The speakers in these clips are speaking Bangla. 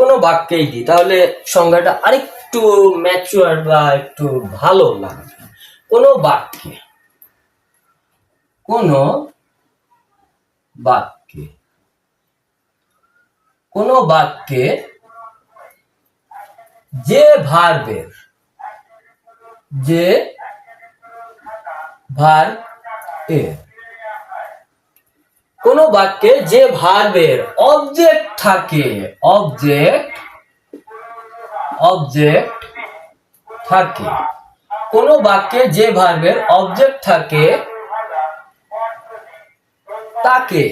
কোনো বাক্যেই দিই তাহলে সংজ্ঞাটা আরেকটু ম্যাচুয়ার বা একটু ভালো লাগবে। কোনো বাক্যে কোনো বাক্যে কোনো বাক্যে যে ভার্বের যে ভার এর কোন বাক্যে যে ভার্বের অবজেক্ট থাকে অবজেক্ট অবজেক্ট থাকে। কোন বাক্যে যে ভার্বের অবজেক্ট থাকে, তাকে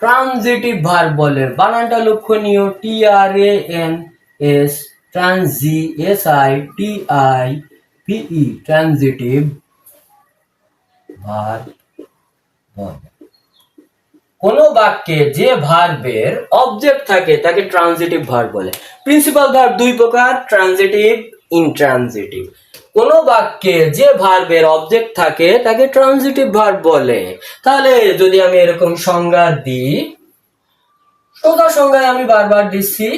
ট্রানজিটিভ ভার্ব বলে। বানানটা লক্ষণীয় T R A N S ট্রানজি S I T I পিই transitive verb বলে। কোন বাক্যে যে ভার্বের অবজেক্ট থাকে, তাকে ট্রানজিটিভ ভার্ব বলে। প্রিন্সিপাল ভার্ব দুই প্রকার ট্রানজিটিভ ইনট্রানজিটিভ কোন বাক্যে যে ভার্বের অবজেক্ট থাকে, তাকে ট্রানজিটিভ ভার্ব বলে। তাহলে যদি আমি এরকম সংজ্ঞা দিই, সোজা সংজ্ঞায় আমি বারবার দিচ্ছি,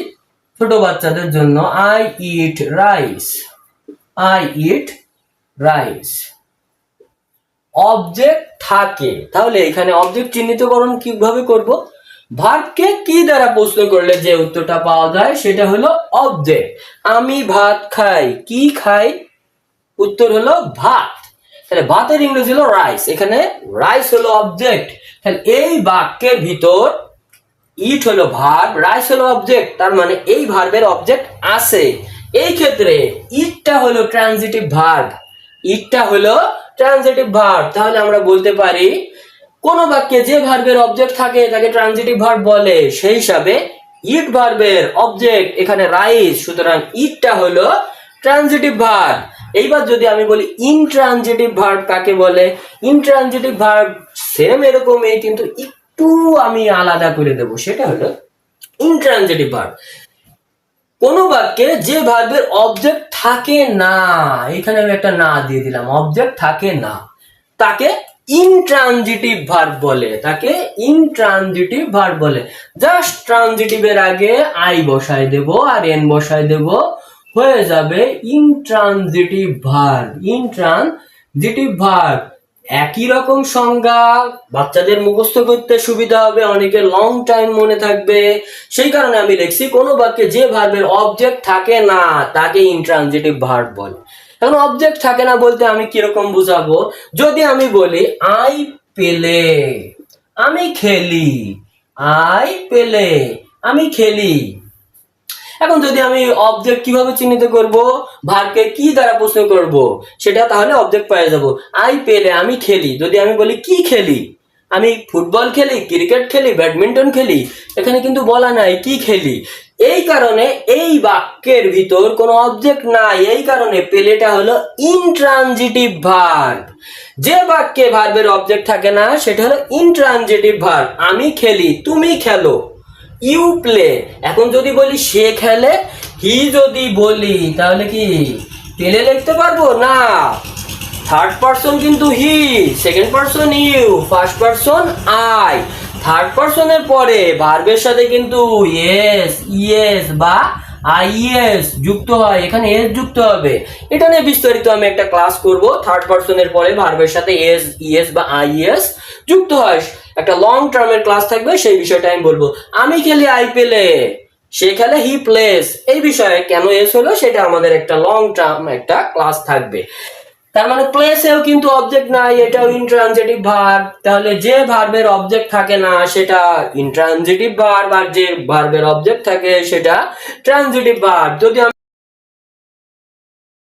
ছোট বাচ্চাদের জন্য I eat rice I eat rice object থাকে। তাহলে এখানে অবজেক্ট চিহ্নিতকরণ কীভাবে করব? ভাতকে কি দ্বারা প্রশ্ন করলে যে উত্তরটা পাওয়া যায়, সেটা হলো অবজেক্ট আমি ভাত খাই, কি খাই? উত্তর হলো ভাত। তাহলে ভাতের ইংরেজি হলো রাইস এখানে রাইস হলো অবজেক্ট তাহলে এই বাক্যের ভিতর ইট হলো ভার্ব রাইস হলো অবজেক্ট তার মানে এই ভার্বের অবজেক্ট আছে। এই ক্ষেত্রে ইটটা হলো ট্রানজিটিভ ভার্ব ইটটা হলো ট্রানজিটিভ ভার্ব তাহলে আমরা বলতে পারি, কোন বাক্যে যে ভার্বের অবজেক্ট থাকে, তাকে ট্রানজিটিভ ভার্ব বলে। সেই হিসাবে ইট ভার্বের অবজেক্ট এখানে রাইস সুতরাং ইটটা হলো ট্রানজিটিভ ভার্ব এইবার যদি আমি বলি ইনট্রানজিটিভ ভার্ব কাকে বলে? ইনট্রানজিটিভ ভার্ব সেম এরকমই, কিন্তু একটু আমি আলাদা করে দেব। সেটা হলো ইনট্রানজিটিভ ভার্ব কোন বাক্যে যে ভার্বের অবজেক্ট থাকে না। এখানে আমি একটা না দিয়ে দিলাম। অবজেক্ট থাকে না। তাকে ইনট্রানজিটিভ ভার্ব বলে। তাকে ইনট্রানজিটিভ ভার্ব বলে। জাস্ট ট্রানজিটিভের আগে আই বসায় দেব আর এন বসায় দেব। হয়ে যাবে ইনট্রানজিটিভ ভার্ব ইনট্রানজিটিভ ভার্ব একই রকম সংজ্ঞা, বাচ্চাদের মুখস্থ করতে সুবিধা হবে, অনেকের লং টাইম মনে থাকবে। সেই কারণে আমি লিখছি, কোনো বাক্যে যে ভার্বের অবজেক্ট থাকে না, তাকে ইনট্রানজিটিভ ভার্ব বলে। এখন অবজেক্ট থাকে না বলতে আমি কীরকম বুঝাবো? যদি আমি বলি আই পেলে আমি খেলি আই পেলে আমি খেলি। এখন যদি আমি অবজেক্ট কীভাবে চিহ্নিত করব ভারকে কি দ্বারা প্রশ্ন করব, সেটা তাহলে অবজেক্ট পেয়ে যাব। আই পেলে আমি খেলি। যদি আমি বলি, কি খেলি? আমি ফুটবল খেলি, ক্রিকেট খেলি, ব্যাডমিন্টন খেলি, এখানে কিন্তু বলা নাই কি খেলি। এই কারণে এই বাক্যের ভিতর কোনো অবজেক্ট নাই। এই কারণে পেলেটা হলো ইনট্রানজিটিভ ভার্ব যে বাক্যে ভার্বের অবজেক্ট থাকে না, সেটা হলো ইনট্রানজিটিভ ভার্ব আমি খেলি, তুমি খেলো। ইউ প্লে এখন যদি বলি সে খেলে হি যদি বলি, তাহলে কি পেলে লিখতে পারব? না। থার্ড পারসন কিন্তু he second person you first person I third পারসনের পরে ভার্বের সাথে কিন্তু ইয়েস ইয়েস বা আইএস যুক্ত হয়। এখানে এস যুক্ত হবে। এটা নিয়ে বিস্তারিত আমি একটা ক্লাস করব। থার্ড পার্সনের পরে ভার্বের সাথে এস ইএস বা আইএস যুক্ত হয়। একটা লং টার্মের ক্লাস থাকবে, সেই বিষয়টা আমি বলব। আমি খেলি আইপিএলে সে খেলে হি প্লেস এই বিষয়ে কেন এস হলো, সেটা আমাদের একটা লং টার্ম একটা ক্লাস থাকবে। তার মানে প্লেসেও কিন্তু অবজেক্ট নাই, এটাও ইনট্রানজিটিভ ভার্ব তাহলে যে ভার্বের অবজেক্ট থাকে না, সেটা ইনট্রানজিটিভ ভার্ব আর যে ভার্বের অবজেক্ট থাকে, সেটা ট্রানজিটিভ ভার্ব যদি